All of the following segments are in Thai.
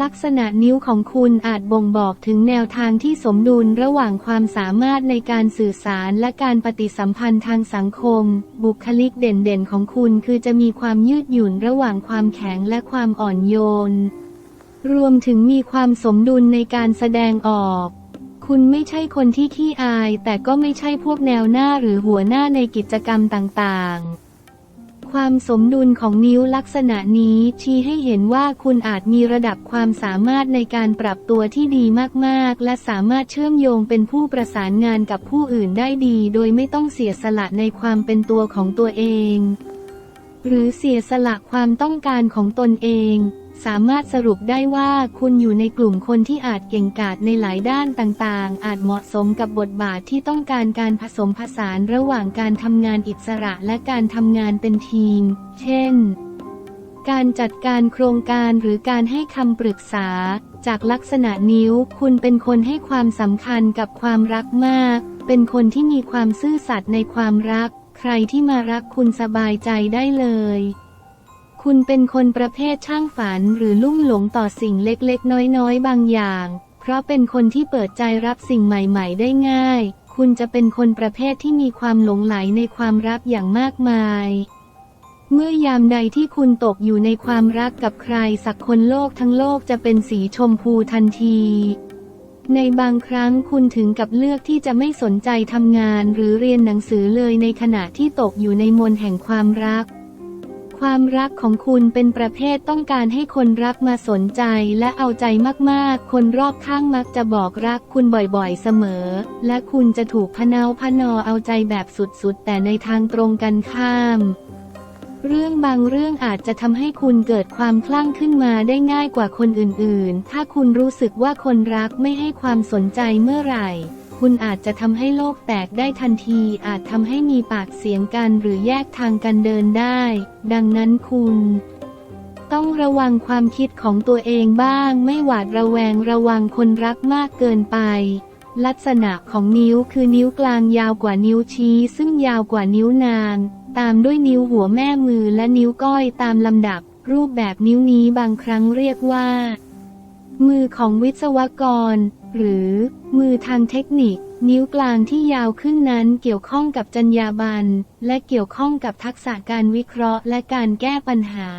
ลักษณะนิ้วของคุณอาจบ่งบอกถึงแนวทางที่สมดุลระหว่างความสามารถในการสื่อสารและการปฏิสัมพันธ์ทางสังคม บุคลิกเด่นๆของคุณคือจะมีความยืดหยุ่นระหว่างความแข็งและความอ่อนโยน รวมถึงมีความสมดุลในการแสดงออก คุณไม่ใช่คนที่ขี้อาย แต่ก็ไม่ใช่พวกแนวหน้าหรือหัวหน้าในกิจกรรมต่างๆ ความสมดุลของนิ้วลักษณะนี้ชี้ให้เห็นว่าคุณอาจมีระดับความสามารถในการปรับตัวที่ดีมากๆ และสามารถเชื่อมโยงเป็นผู้ประสานงานกับผู้อื่นได้ดี โดยไม่ต้องเสียสละในความเป็นตัวของตัวเอง หรือเสียสละความต้องการของตนเอง สามารถสรุปได้ว่าคุณอยู่ในกลุ่มคนที่อาจเก่งกาจในหลายด้านต่างๆ อาจเหมาะสมกับบทบาทที่ต้องการการผสมผสานระหว่างการทำงานอิสระและการทำงานเป็นทีม เช่น การจัดการโครงการหรือการให้คำปรึกษา จากลักษณะนิ้ว คุณเป็นคนให้ความสำคัญกับความรักมาก เป็นคนที่มีความซื่อสัตย์ในความรัก ใครที่มารักคุณสบายใจได้เลย คุณเป็นคนประเภทช่างฝันหรือลุ่มหลงต่อสิ่งเล็กๆ น้อยๆ บางอย่าง เพราะเป็นคนที่เปิดใจรับสิ่งใหม่ ๆ ได้ง่าย คุณจะเป็นคนประเภทที่มีความหลงไหลในความรักอย่างมากมายเมื่อยามใดที่คุณตกอยู่ในความรักกับใครสักคนโลกทั้งโลกจะเป็นสีชมพูทันที ในบางครั้งคุณถึงกับเลือกที่จะไม่สนใจทำงานหรือเรียนหนังสือเลยในขณะที่ตกอยู่ในมนแห่งความรัก ความรักของคุณเป็นประเภทต้องการให้คนรักมาสนใจและเอาใจมากๆ คนรอบข้างมักจะบอกรักคุณบ่อยๆเสมอ และคุณจะถูกพะเนาพะนอเอาใจแบบสุดๆ แต่ในทางตรงกันข้าม เรื่องบางเรื่องอาจจะทำให้คุณเกิดความคลั่งขึ้นมาได้ง่ายกว่าคนอื่นๆ ถ้าคุณรู้สึกว่าคนรักไม่ให้ความสนใจเมื่อไหร่ คุณอาจจะทำให้โลกแตกได้ทันที อาจทำให้มีปากเสียงกันหรือแยกทางกันเดินได้ ดังนั้นคุณ ต้องระวังความคิดของตัวเองบ้าง ไม่หวาดระแวงระวังคนรักมากเกินไปลักษณะของนิ้วคือนิ้วกลางยาวกว่านิ้วชี้ ซึ่งยาวกว่านิ้วนาง ตามด้วยนิ้วหัวแม่มือและนิ้วก้อยตามลำดับ รูปแบบนิ้วนี้บางครั้งเรียกว่า มือของวิศวกร หรือ มือทางเทคนิค นิ้วกลางที่ยาวขึ้นนั้นเกี่ยวข้องกับจรรยาบรรณและเกี่ยวข้องกับทักษะการวิเคราะห์และการแก้ปัญหา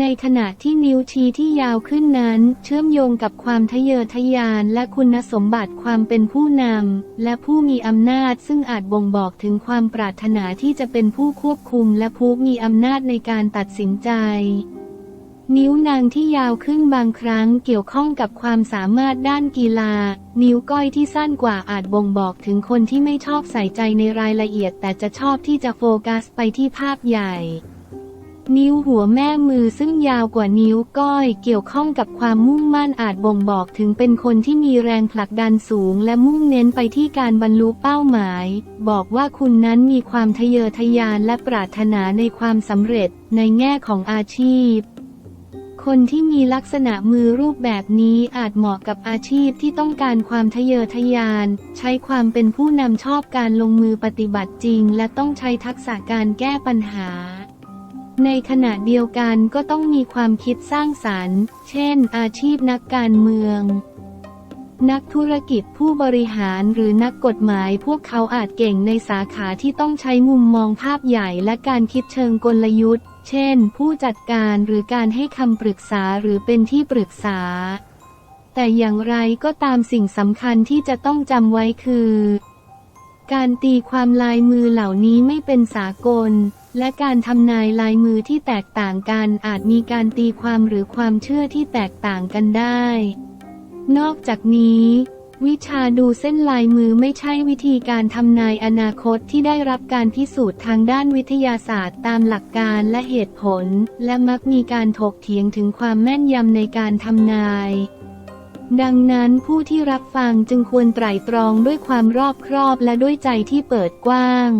ในขณะที่นิ้วชี้ที่ยาวขึ้นนั้น เชื่อมโยงกับความทะเยอทะยานและคุณสมบัติความเป็นผู้นำและผู้มีอำนาจซึ่งอาจบ่งบอกถึงความปรารถนาที่จะเป็นผู้ควบคุมและผู้มีอำนาจในการตัดสินใจ นิ้วนางที่ยาวขึ้นบางครั้งเกี่ยวข้องกับความสามารถด้านกีฬา นิ้วก้อยที่สั้นกว่าอาจบ่งบอกถึงคนที่ไม่ชอบใส่ใจในรายละเอียด แต่จะชอบที่จะโฟกัสไปที่ภาพใหญ่ นิ้วหัวแม่มือซึ่งยาวกว่านิ้วก้อย เกี่ยวข้องกับความมุ่งมั่นอาจบ่งบอกถึงเป็นคนที่มีแรงผลักดันสูง และมุ่งเน้นไปที่การบรรลุเป้าหมาย บอกว่าคุณนั้นมีความทะเยอทะยานและปรารถนาในความสำเร็จในแง่ของอาชีพ คนที่มีลักษณะมือรูปแบบนี้อาจเหมาะกับอาชีพที่ต้องการความทะเยอทะยาน ใช้ความเป็นผู้นำชอบการลงมือปฏิบัติจริง และต้องใช้ทักษะการแก้ปัญหา ในขณะเดียวกันก็ต้องมีความคิดสร้างสรรค์ เช่น อาชีพนักการเมือง นักธุรกิจผู้บริหารหรือนักกฎหมายพวกเขาอาจเก่งในสาขาที่ต้องใช้มุมมองภาพใหญ่และการคิดเชิงกลยุทธ์ เช่น ผู้จัดการหรือการให้คำปรึกษาหรือเป็นที่ปรึกษา แต่อย่างไรก็ตามสิ่งสำคัญที่จะต้องจำไว้คือ การตีความลายมือเหล่านี้ไม่เป็นสากล และการทำนายลายมือที่แตกต่างกันอาจมีการตีความหรือความเชื่อที่แตกต่างกันได้ นอกจากนี้วิชาดูเส้นลายมือไม่ใช่วิธีการทำนายอนาคตที่ได้รับการพิสูจน์ทางด้านวิทยาศาสตร์ตามหลักการและเหตุผล และมักมีการถกเถียงถึงความแม่นยำในการทำนาย ดังนั้นผู้ที่รับฟังจึงควรไตร่ตรองด้วยความรอบครอบและด้วยใจที่เปิดกว้าง